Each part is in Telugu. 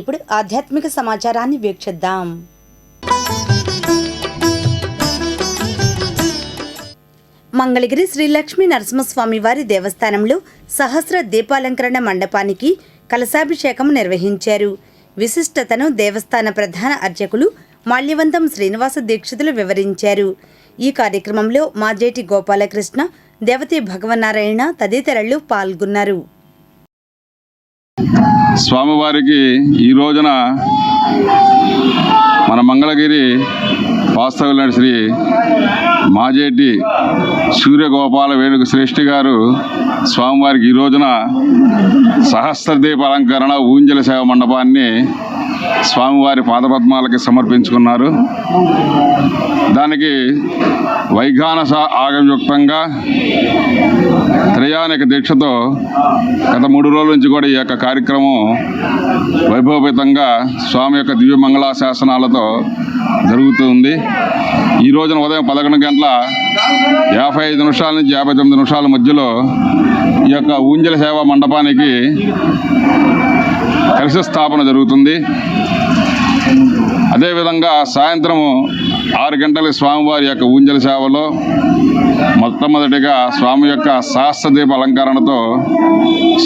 ఇప్పుడు ఆధ్యాత్మిక సమాచారాన్ని వీక్షిద్దాం. మంగళగిరి శ్రీ లక్ష్మీ నరసింహస్వామి వారి దేవస్థానంలో సహస్ర దీపాలంకరణ మండపానికి కలశాభిషేకం నిర్వహించారు. విశిష్టతను దేవస్థాన ప్రధాన అర్చకులు మాల్యవంతం శ్రీనివాస దీక్షితులు వివరించారు. ఈ కార్యక్రమంలో మాజేటి గోపాలకృష్ణ దేవతి భగవన్నారాయణ తదితరులు పాల్గొన్నారు. స్వామివారికి ఈ రోజున మన మంగళగిరి వాస్తవుల శ్రీ మాజేటి సూర్యగోపాల వేణుక శ్రేష్ఠి గారు స్వామివారికి ఈ రోజున సహస్రదీప అలంకరణ ఊంజల సేవ మండపాన్ని స్వామివారి పాదపద్మాలకి సమర్పించుకున్నారు. దానికి వైఘానస ఆగమయుక్తంగా త్రయానిక దీక్షతో గత మూడు రోజుల నుంచి కూడా ఈ యొక్క కార్యక్రమం వైభవపేతంగా స్వామి యొక్క దివ్య మంగళాశాసనాలతో జరుగుతుంది ఈ రోజున ఉదయం పదకొండు గంటల యాభై ఐదు నిమిషాల నుంచి యాభై తొమ్మిది నిమిషాల మధ్యలో ఈ యొక్క ఊంజల సేవా మండపానికి కలశ స్థాపన జరుగుతుంది. అదేవిధంగా సాయంత్రము ఆరు గంటల స్వామివారి యొక్క ఊంజల సేవలో మొట్టమొదటిగా స్వామి యొక్క సహస్రదీప అలంకరణతో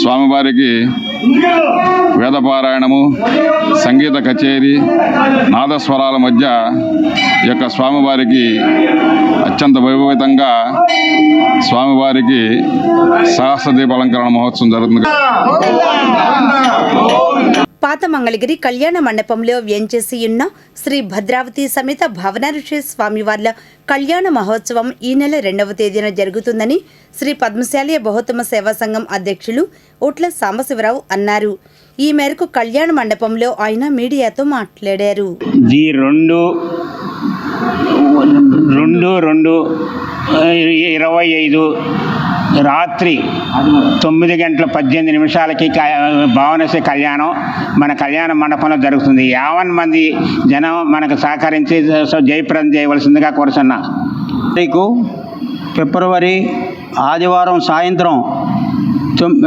స్వామివారికి వేదపారాయణము సంగీత కచేరీ నాదస్వరాల మధ్య ఈ యొక్క స్వామివారికి అత్యంత వైభవితంగా స్వామివారికి సహస్రదీప అలంకరణ మహోత్సవం జరుగుతుంది. పాత మంగళగిరి కళ్యాణ మండపంలో వ్యంచేసి ఉన్న శ్రీ భద్రావతి సమేత భవనఋషి స్వామివార్ల కళ్యాణ మహోత్సవం ఈ నెల రెండవ తేదీన జరుగుతుందని శ్రీ పద్మశాలి బహుత్తమ సేవా సంఘం అధ్యక్షులు ఓట్ల సాంబశివరావు అన్నారు. ఈ మేరకు కళ్యాణ మండపంలో ఆయన మీడియాతో మాట్లాడారు. రెండు రెండు రెండు ఇరవై ఐదు రాత్రి తొమ్మిది గంటల పద్దెనిమిది నిమిషాలకి క- భావనశ్రీ కళ్యాణం మన కళ్యాణ మండపంలో జరుగుతుంది. యావన్ మంది జనం మనకు సహకరించి జయప్రదం చేయవలసిందిగా కోరుచున్నా. తారీఖు ఫిబ్రవరి ఆదివారం సాయంత్రం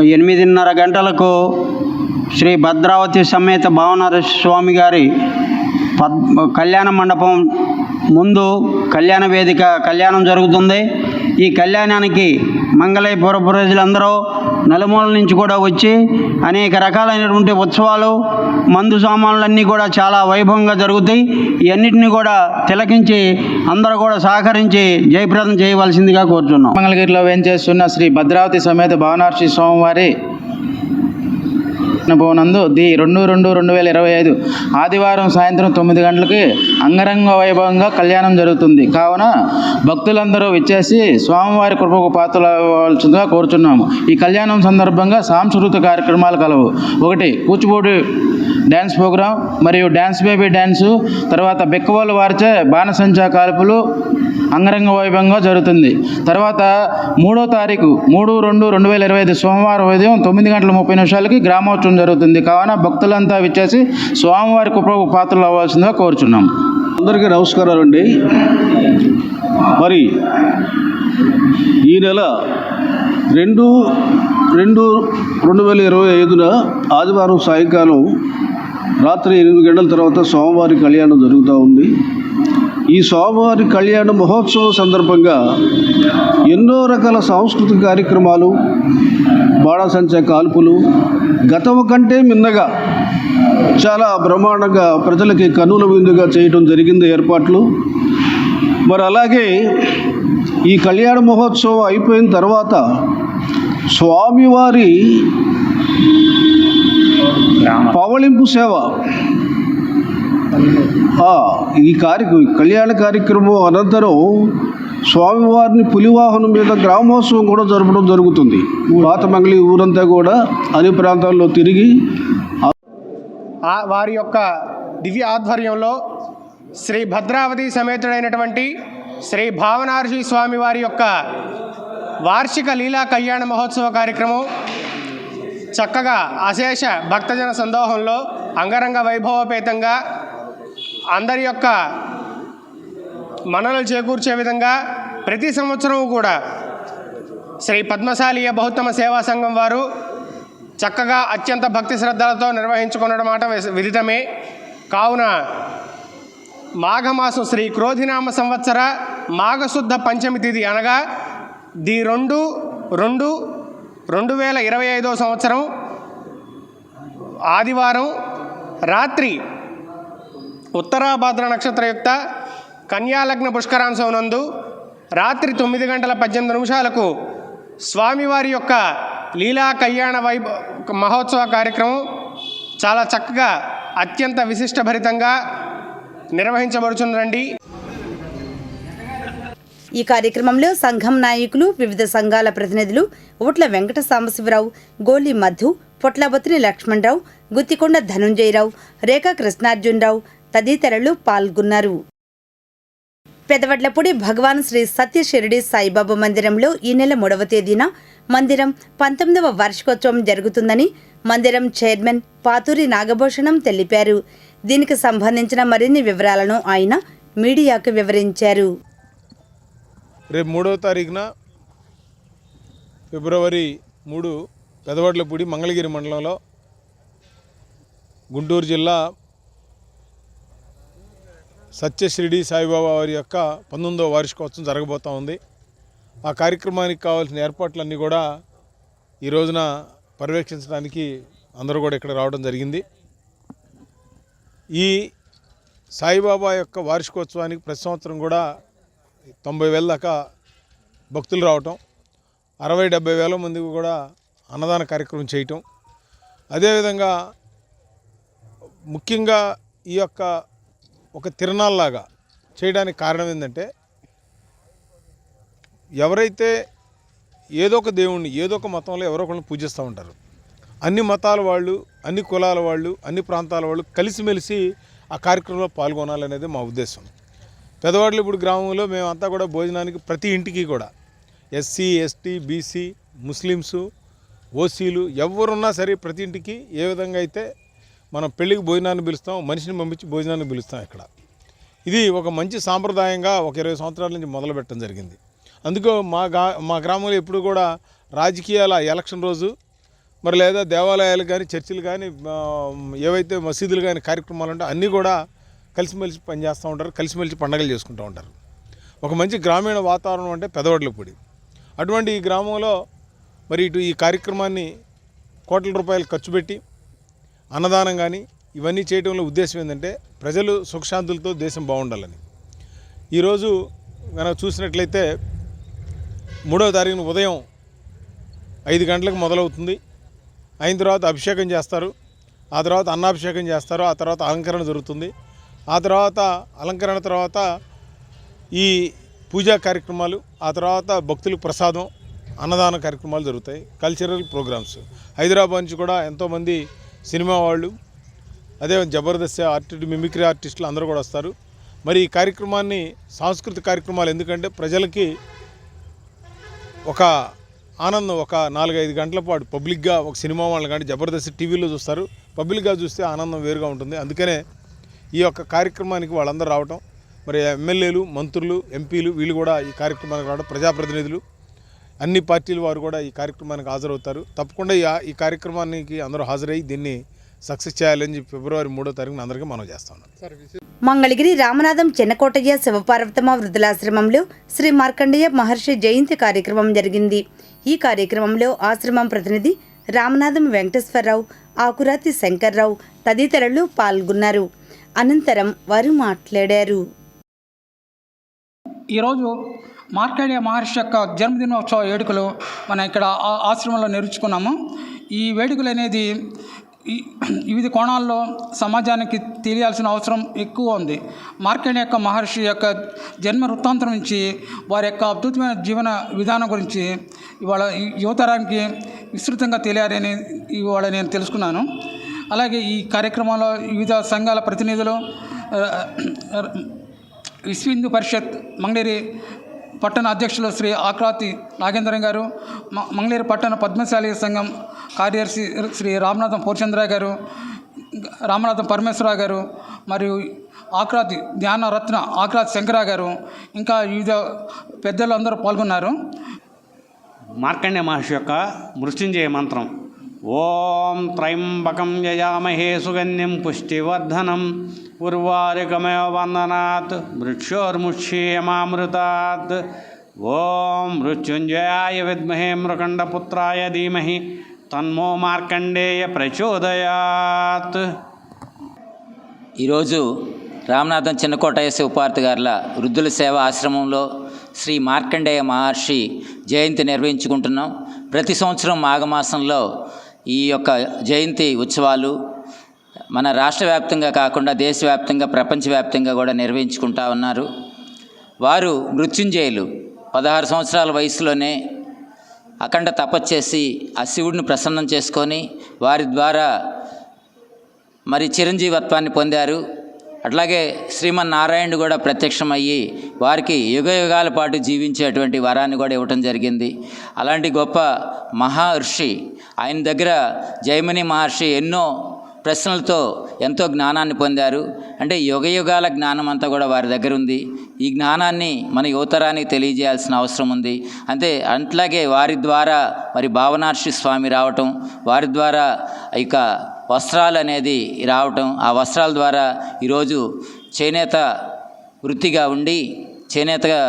ఎనిమిదిన్నర గంటలకు శ్రీ భద్రావతి సమేత భావనర స్వామి గారి పద్ కళ్యాణ మండపం ముందు కళ్యాణ వేదిక కళ్యాణం జరుగుతుంది. ఈ కళ్యాణానికి మంగళపుర ప్రజలందరూ నలుమూల నుంచి కూడా వచ్చి అనేక రకాలైనటువంటి ఉత్సవాలు మందు సామాన్లన్నీ కూడా చాలా వైభవంగా జరుగుతాయి. ఇవన్నిటిని కూడా తిలకించి అందరూ కూడా సహకరించి జయప్రదం చేయవలసిందిగా కోరుతున్నాం మంగళగిరిలో వేంచేస్తున్న శ్రీ భద్రావతి సమేత భవనార్షి స్వామివారి భవనందు ది రెండు రెండు రెండు వేల ఇరవై ఐదు ఆదివారం సాయంత్రం తొమ్మిది గంటలకి అంగరంగ వైభవంగా కళ్యాణం జరుగుతుంది. కావున భక్తులందరూ విచ్చేసి స్వామివారి కృపకు పాత్రలవలసిందిగా కోరుచున్నాము. ఈ కళ్యాణం సందర్భంగా సాంస్కృతిక కార్యక్రమాలు కలవు. ఒకటి కూచిపూడి డ్యాన్స్ ప్రోగ్రాం మరియు డ్యాన్స్ బేబీ డ్యాన్సు తర్వాత బెక్కవాళ్ళు వారిచే బాణసంచా కాల్పులు అంగరంగ వైభవంగా జరుగుతుంది. తర్వాత మూడో తారీఖు మూడు రెండు రెండు వేల ఇరవై ఐదు సోమవారం ఉదయం తొమ్మిది గంటల ముప్పై నిమిషాలకి గ్రామోత్సవం జరుగుతుంది. కావున భక్తులంతా విచ్చేసి స్వామివారి కృప పాత్రలు అవ్వాల్సిందిగా కోరుచున్నాం. అందరికీ నమస్కారాలు అండి. మరి ఈ నెల రెండు రెండు రెండు వేల ఇరవై ఐదున ఆదివారం సాయంకాలం రాత్రి ఎనిమిది గంటల తర్వాత సోమవారి కళ్యాణం జరుగుతూ ఉంది. ఈ సోమవారి కళ్యాణ మహోత్సవం సందర్భంగా ఎన్నో రకాల సాంస్కృతిక కార్యక్రమాలు బాణాసంచా కాల్పులు గతం కంటే మిన్నగా చాలా బ్రహ్మాండంగా ప్రజలకి కన్నుల విందుగా చేయటం జరిగింది ఏర్పాట్లు. మరి అలాగే ఈ కళ్యాణ మహోత్సవం అయిపోయిన తర్వాత స్వామివారి పవళింపు సేవ ఈ కార్యక్రమం కళ్యాణ కార్యక్రమం అనంతరం స్వామివారిని పులివాహనం మీద గ్రామోత్సవం కూడా జరపడం జరుగుతుంది. పాతమంగళి ఊరంతా కూడా అన్ని ప్రాంతాల్లో తిరిగి వారి యొక్క దివ్య ఆధ్వర్యంలో శ్రీ భద్రావతి సమేతుడైనటువంటి శ్రీ భావనార్షి స్వామి వారి యొక్క వార్షిక లీలా కళ్యాణ మహోత్సవ కార్యక్రమం చక్కగా అశేష భక్తజన సందోహంలో అంగరంగ వైభవపేతంగా అందరి యొక్క మనలు చేకూర్చే విధంగా ప్రతి సంవత్సరం కూడా శ్రీ పద్మశాలీయ బహుత్తమ సేవా సంఘం వారు చక్కగా అత్యంత భక్తి శ్రద్ధలతో నిర్వహించుకున్నమాట విస్- విదితమే. కావున మాఘమాసం శ్రీ క్రోధినామ సంవత్సర మాఘశుద్ధ పంచమి తిథి అనగా ది రెండు రెండు రెండు వేల ఇరవై ఐదో సంవత్సరం ఆదివారం రాత్రి ఉత్తరాభాద్ర నక్షత్రయుక్త కన్యాలగ్న పుష్కరాంశం నందు రాత్రి తొమ్మిది గంటల పద్దెనిమిది నిమిషాలకు స్వామివారి యొక్క లీలా కళ్యాణ వైభ మహోత్సవ కార్యక్రమం చాలా చక్కగా అత్యంత విశిష్టభరితంగా నిర్వహించబడుచుందండి. ఈ కార్యక్రమంలో సంఘం నాయకులు వివిధ సంఘాల ప్రతినిధులు ఉట్ల వెంకట సాంబశివరావు గోలి మధు పొట్లబొత్తిని లక్ష్మణరావు గుత్తికొండ ధనుంజయరావు రేఖా కృష్ణార్జునరావు తదితరులు పాల్గొన్నారు. పెదవడ్లపూడి భగవాన్ శ్రీ సత్యశిరిడి సాయిబాబా మందిరంలో ఈ నెల మూడవ తేదీన మందిరం పంతొమ్మిదవ వార్షికోత్సవం జరుగుతుందని మందిరం చైర్మన్ పాతూరి నాగభూషణం తెలిపారు. దీనికి సంబంధించిన మరిన్ని వివరాలను ఆయన మీడియాకు వివరించారు. రేపు మూడవ తారీఖున ఫిబ్రవరి మూడు పెదవడ్లపూడి మంగళగిరి మండలంలో గుంటూరు జిల్లా సత్య షిరిడి సాయిబాబా వారి యొక్క పంతొమ్మిదవ వార్షికోత్సవం జరగబోతూ ఉంది. ఆ కార్యక్రమానికి కావాల్సిన ఏర్పాట్లన్నీ కూడా ఈ రోజున పర్యవేక్షించడానికి అందరూ కూడా ఇక్కడ రావడం జరిగింది. ఈ సాయిబాబా యొక్క వార్షికోత్సవానికి ప్రతి సంవత్సరం కూడా తొంభై వేల దాకా భక్తులు రావటం అరవై డెబ్బై వేల మందికి కూడా అన్నదాన కార్యక్రమం చేయటం. అదేవిధంగా ముఖ్యంగా ఈ యొక్క ఒక తిరణాల్లాగా చేయడానికి కారణం ఏంటంటే ఎవరైతే ఏదో ఒక దేవుణ్ణి ఏదో ఒక మతంలో ఎవరో ఒకరిని పూజిస్తూ ఉంటారు. అన్ని మతాల వాళ్ళు అన్ని కులాల వాళ్ళు అన్ని ప్రాంతాల వాళ్ళు కలిసిమెలిసి ఆ కార్యక్రమంలో పాల్గొనాలనేది మా ఉద్దేశం. పెదవాడ్లపూడి గ్రామంలో మేమంతా కూడా భోజనానికి ప్రతి ఇంటికి కూడా ఎస్సీ ఎస్టీ బీసీ ముస్లిమ్స్ ఓసీలు ఎవరున్నా సరే ప్రతి ఇంటికి ఏ విధంగా అయితే మనం పెళ్ళికి భోజనాన్ని పిలుస్తాం మనిషిని పంపించి భోజనాన్ని పిలుస్తాం ఇక్కడ. ఇది ఒక మంచి సాంప్రదాయంగా ఒక ఇరవై సంవత్సరాల నుంచి మొదలు పెట్టడం జరిగింది. అందుకో మా గా మా గ్రామంలో ఎప్పుడు కూడా రాజకీయాల ఎలక్షన్ రోజు మరి లేదా దేవాలయాలు కానీ చర్చిలు కానీ ఏవైతే మసీదులు కానీ కార్యక్రమాలు ఉంటాయో అన్నీ కూడా కలిసిమెలిసి పనిచేస్తూ ఉంటారు కలిసిమెలిసి పండగలు చేసుకుంటూ ఉంటారు. ఒక మంచి గ్రామీణ వాతావరణం అంటే పెదవడ్లపూడి. అటువంటి ఈ గ్రామంలో మరి ఇటు ఈ కార్యక్రమాన్ని కోట్ల రూపాయలు ఖర్చు పెట్టి అన్నదానం కానీ ఇవన్నీ చేయడంలో ఉద్దేశం ఏంటంటే ప్రజలు సుఖశాంతులతో దేశం బాగుండాలని. ఈరోజు మనం చూసినట్లయితే మూడవ తారీఖున ఉదయం ఐదు గంటలకు మొదలవుతుంది. అయిన తర్వాత అభిషేకం చేస్తారు. ఆ తర్వాత అన్నాభిషేకం చేస్తారు. ఆ తర్వాత అలంకరణ జరుగుతుంది. ఆ తర్వాత అలంకరణ తర్వాత ఈ పూజా కార్యక్రమాలు ఆ తర్వాత భక్తులకు ప్రసాదం అన్నదాన కార్యక్రమాలు జరుగుతాయి. కల్చరల్ ప్రోగ్రామ్స్ హైదరాబాద్ నుంచి కూడా ఎంతోమంది సినిమా వాళ్ళు అదే జబర్దస్త్ ఆర్టిస్ట్ మిమిక్రీ ఆర్టిస్టులు అందరూ కూడా వస్తారు. మరి ఈ కార్యక్రమాన్ని సాంస్కృతిక కార్యక్రమాలు ఎందుకంటే ప్రజలకి ఒక ఆనందం ఒక నాలుగైదు గంటల పాటు పబ్లిక్గా ఒక సినిమా వాళ్ళు కానీ జబర్దస్త్ టీవీలో చూస్తారు. పబ్లిక్గా చూస్తే ఆనందం వేరుగా ఉంటుంది. అందుకనే ఈ యొక్క కార్యక్రమానికి వాళ్ళందరూ రావటం మరి ఎమ్మెల్యేలు మంత్రులు ఎంపీలు వీళ్ళు కూడా ఈ కార్యక్రమానికి రావడం ప్రజాప్రతినిధులు అన్ని పార్టీల వారు కూడా ఈ కార్యక్రమానికి హాజరవుతారు. తప్పకుండా ఈ కార్యక్రమానికి అందరూ హాజరై దీన్ని సక్సెస్ చేయాలని చెప్పి ఫిబ్రవరి మూడో తారీఖున అందరికీ మనం చేస్తాం మంగళగిరి రామనాథం చిన్నకోటయ్య శివపార్వతమ వృద్ధులాశ్రమంలో శ్రీ మార్కండేయ మహర్షి జయంతి కార్యక్రమం జరిగింది. ఈ కార్యక్రమంలో ఆశ్రమం ప్రతినిధి రామనాథం వెంకటేశ్వరరావు ఆకురాతి శంకర్రావు తదితరులు పాల్గొన్నారు. అనంతరం వారు మాట్లాడారు. ఈరోజు మార్కండేయ మహర్షి యొక్క జన్మదినోత్సవ వేడుకలు మనం ఇక్కడ ఆ- ఆశ్రమంలో నేర్చుకున్నాము. ఈ వేడుకలు అనేది వివిధ కోణాల్లో సమాజానికి తెలియాల్సిన అవసరం ఎక్కువ ఉంది. మార్కండేయ యొక్క మహర్షి యొక్క జన్మ వృత్తాంతం నుంచి వారి యొక్క అద్భుతమైన జీవన విధానం గురించి ఇవాళ యువతరానికి విస్తృతంగా తెలియాలని ఇవాళ నేను తెలుసుకున్నాను. అలాగే ఈ కార్యక్రమంలో వివిధ సంఘాల ప్రతినిధులు విశ్వ హిందూ పరిషత్ మంగళగిరి పట్టణ అధ్యక్షులు శ్రీ ఆక్రాతి నాగేంద్రం గారు మ- పట్టణ పద్మశాలి సంఘం కార్యదర్శి శ్రీ రామనాథం పూర్చంద్ర గారు రామనాథం పరమేశ్వరరావు గారు మరియు ఆక్రాతి ధ్యాన రత్న ఆక్రాతి శంకర గారు ఇంకా వివిధ పెద్దలు అందరూ పాల్గొన్నారు. మార్కండే మహర్షి యొక్క మృత్యుంజయ మంత్రం ఓం త్రయంబకం యజామహే సుగన్యం పుష్టివర్ధనం ఉర్వారికమయ వందనాత్ మృక్షోర్ముష్యేమామృతాత్ ఓం మృత్యుంజయాయ విద్మహే మృకండపుత్రాయ ధీమహి తన్మో మార్కండేయ ప్రచోదయాత్ ఈరోజు రామనాథం చిన్నకోటయ్య శివపార్తి గారుల వృద్ధుల సేవ ఆశ్రమంలో శ్రీ మార్కండేయ మహర్షి జయంతి నిర్వహించుకుంటున్నాం. ప్రతి సంవత్సరం మాఘమాసంలో ఈ యొక్క జయంతి ఉత్సవాలు మన రాష్ట్ర వ్యాప్తంగా కాకుండా దేశవ్యాప్తంగా ప్రపంచవ్యాప్తంగా కూడా నిర్వహించుకుంటా ఉన్నారు. వారు మృత్యుంజయులు. పదహారు సంవత్సరాల వయసులోనే అఖండ తపస్చేసి ఆ శివుడిని ప్రసన్నం చేసుకొని వారి ద్వారా మరి చిరంజీవత్వాన్ని పొందారు. అట్లాగే శ్రీమన్నారాయణుడు కూడా ప్రత్యక్షమయ్యి వారికి యుగ యుగాల పాటు జీవించేటువంటి వరాన్ని కూడా ఇవ్వటం జరిగింది. అలాంటి గొప్ప మహర్షి ఆయన దగ్గర జైమిని మహర్షి ఎన్నో ప్రశ్నలతో ఎంతో జ్ఞానాన్ని పొందారు. అంటే యుగ యుగాల జ్ఞానం అంతా కూడా వారి దగ్గర ఉంది ఈ జ్ఞానాన్ని మన యువతరానికి తెలియజేయాల్సిన అవసరం ఉంది. అంతే అట్లాగే వారి ద్వారా మరి భావనార్షి స్వామి రావటం వారి ద్వారా ఇక వస్త్రాలు అనేది రావటం ఆ వస్త్రాల ద్వారా ఈరోజు చేనేత వృత్తిగా ఉండి చేనేతగా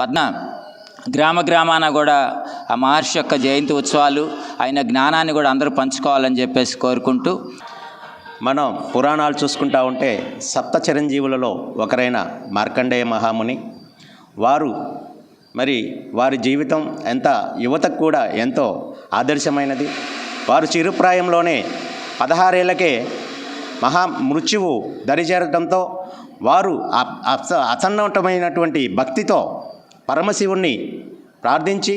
పద్మ గ్రామ గ్రామాన కూడా ఆ మహర్షి యొక్క జయంతి ఉత్సవాలు ఆయన జ్ఞానాన్ని కూడా అందరూ పంచుకోవాలని చెప్పేసి కోరుకుంటూ. మనం పురాణాలు చూసుకుంటా ఉంటే సప్త చిరంజీవులలో ఒకరైన మార్కండేయ మహాముని వారు మరి వారి జీవితం ఎంత యువతకు కూడా ఎంతో ఆదర్శమైనది. వారు చిరుప్రాయంలోనే పదహారేళ్ళకే మహా మృత్యువు దరిచేరడంతో వారు అస- అసన్నటమైనటువంటి భక్తితో పరమశివుణ్ణి ప్రార్థించి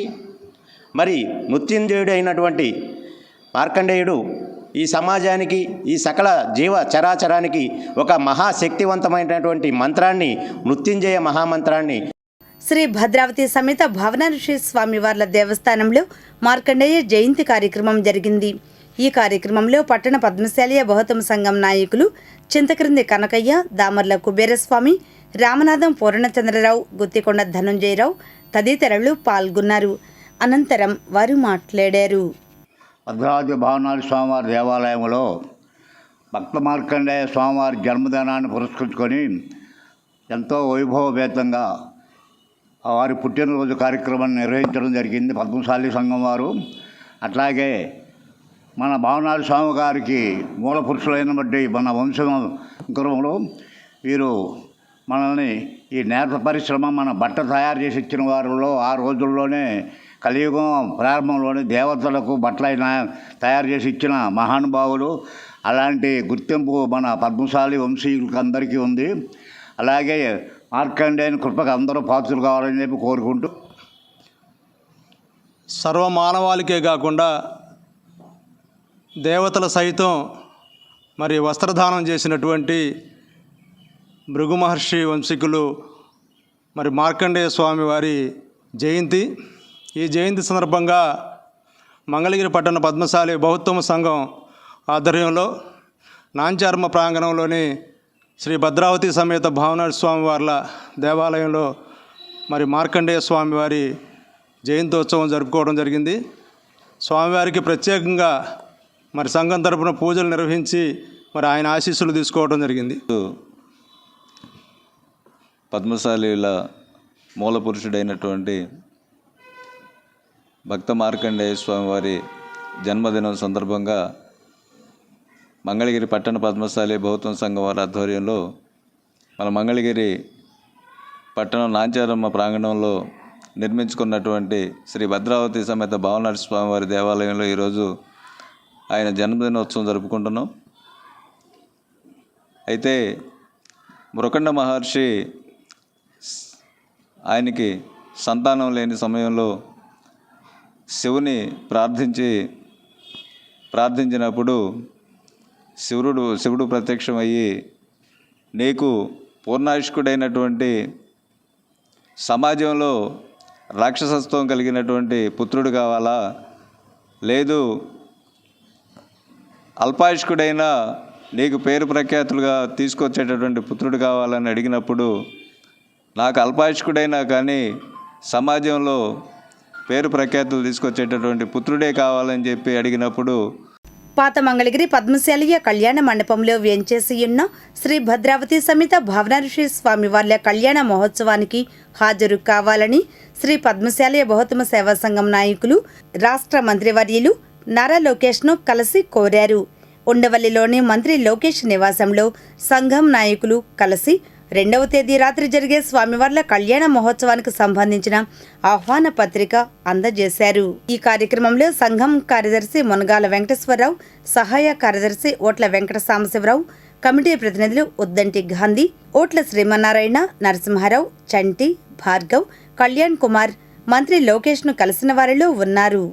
మరి మృత్యుంజయుడు అయినటువంటి మార్కండేయుడు ఈ సమాజానికి ఈ సకల జీవ చరాచరానికి ఒక మహాశక్తివంతమైనటువంటి మంత్రాన్ని మృత్యుంజయ మహామంత్రాన్ని శ్రీ భద్రావతి సమేత భవనఋషి స్వామివార్ల దేవస్థానంలో మార్కండేయ జయంతి కార్యక్రమం జరిగింది. ఈ కార్యక్రమంలో పట్టణ పద్మశాలియ బహుతమ సంఘం నాయకులు చింతక్రింది కనకయ్య దామర్ల కుబేరస్వామి రామనాథం పూర్ణచంద్రరావు గుత్తికొండ ధనుంజయరావు తదితరులు పాల్గొన్నారు. అనంతరం వారు మాట్లాడారు. భద్రావతి భావనాథ స్వామివారి దేవాలయంలో భక్త మార్కండేయ స్వామివారి జన్మదినాన్ని పురస్కరించుకొని ఎంతో వైభవపేతంగా వారి పుట్టినరోజు కార్యక్రమాన్ని నిర్వహించడం జరిగింది పద్మశాలి సంఘం వారు. అట్లాగే మన భావనాథ స్వామి గారికి మూల పురుషులైనటువంటి మన వంశం గురువులు వీరు మనల్ని ఈ నేత పరిశ్రమ మన బట్ట తయారు చేసి ఇచ్చిన వారిలో ఆ రోజుల్లోనే కలియుగం ప్రారంభంలోనే దేవతలకు బట్టలైన తయారు చేసి ఇచ్చిన మహానుభావులు అలాంటి గుర్తింపు మన పద్మశాలి వంశీయులకు అందరికీ ఉంది. అలాగే మార్కండేయన్ కృపకు అందరూ పాత్రలు కావాలని చెప్పి కోరుకుంటూ సర్వమానవాళికే కాకుండా దేవతల సైతం మరి వస్త్రదానం చేసినటువంటి భృగు మహర్షి వంశీకులు మరి మార్కండేయ స్వామి వారి జయంతి. ఈ జయంతి సందర్భంగా మంగళగిరి పట్టణ పద్మశాలి బహుత్తమ సంఘం ఆధ్వర్యంలో నాంచార్మ ప్రాంగణంలోని శ్రీ భద్రావతి సమేత భావనాథ స్వామి వార్ల దేవాలయంలో మరి మార్కండేయ స్వామి వారి జయంతోత్సవం జరుపుకోవడం జరిగింది. స్వామివారికి ప్రత్యేకంగా మరి సంఘం తరపున పూజలు నిర్వహించి మరి ఆయన ఆశీస్సులు తీసుకోవడం జరిగింది. పద్మశాలీల మూల పురుషుడైనటువంటి భక్త మార్కండేయ స్వామివారి జన్మదినం సందర్భంగా మంగళగిరి పట్టణ పద్మశాలి బౌద్ధం సంఘం వారి ఆధ్వర్యంలో మన మంగళగిరి పట్టణం నాంచారమ్మ ప్రాంగణంలో నిర్మించుకున్నటువంటి శ్రీ భద్రావతి సమేత భావనాటి స్వామివారి దేవాలయంలో ఈరోజు ఆయన జన్మదినోత్సవం జరుపుకుంటున్నాం. అయితే మృకండ మహర్షి ఆయనకి సంతానం లేని సమయంలో శివుని ప్రార్థించి ప్రార్థించినప్పుడు శివుడు శివుడు ప్రత్యక్షమయ్యి నీకు పూర్ణాయుష్కుడైనటువంటి సమాజంలో రాక్షసత్వం కలిగినటువంటి పుత్రుడు కావాలా? లేదు అల్పాయుష్కుడైన నీకు పేరు ప్రఖ్యాతులుగా తీసుకొచ్చేటటువంటి పుత్రుడు కావాలని అడిగినప్పుడు నాకు అల్పాయుష్కుడైనా కానీ సమాజంలో పేరు ప్రఖ్యాతులు తీసుకొచ్చేటటువంటి పుత్రుడే కావాలని చెప్పి అడిగినప్పుడు పాత మంగళగిరి పద్మశాలియ కళ్యాణ మండపంలో వేంచేసి ఉన్న శ్రీ భద్రావతి సమేత భావనఋషి స్వామివార్ల కళ్యాణ మహోత్సవానికి హాజరు కావాలని శ్రీ పద్మశాలియ బహుతమ సేవా సంఘం నాయకులు రాష్ట్ర మంత్రివర్యులు నారా లోకేష్ను కలిసి కోరారు. ఉండవల్లిలోని మంత్రి లోకేష్ నివాసంలో సంఘం నాయకులు కలిసి రెండవ తేదీ రాత్రి జరిగే స్వామివార్ల కళ్యాణ మహోత్సవానికి సంబంధించిన ఆహ్వాన పత్రిక అందజేశారు. ఈ కార్యక్రమంలో సంఘం కార్యదర్శి మునగాల వెంకటేశ్వరరావు సహాయ కార్యదర్శి ఓట్ల వెంకట సాంబశివరావు కమిటీ ప్రతినిధులు ఉద్దంటి గాంధీ ఓట్ల శ్రీమన్నారాయణ నరసింహారావు చంటి భార్గవ్ కళ్యాణ్ కుమార్ మంత్రి లోకేష్ను కలిసిన వారిలో ఉన్నారు.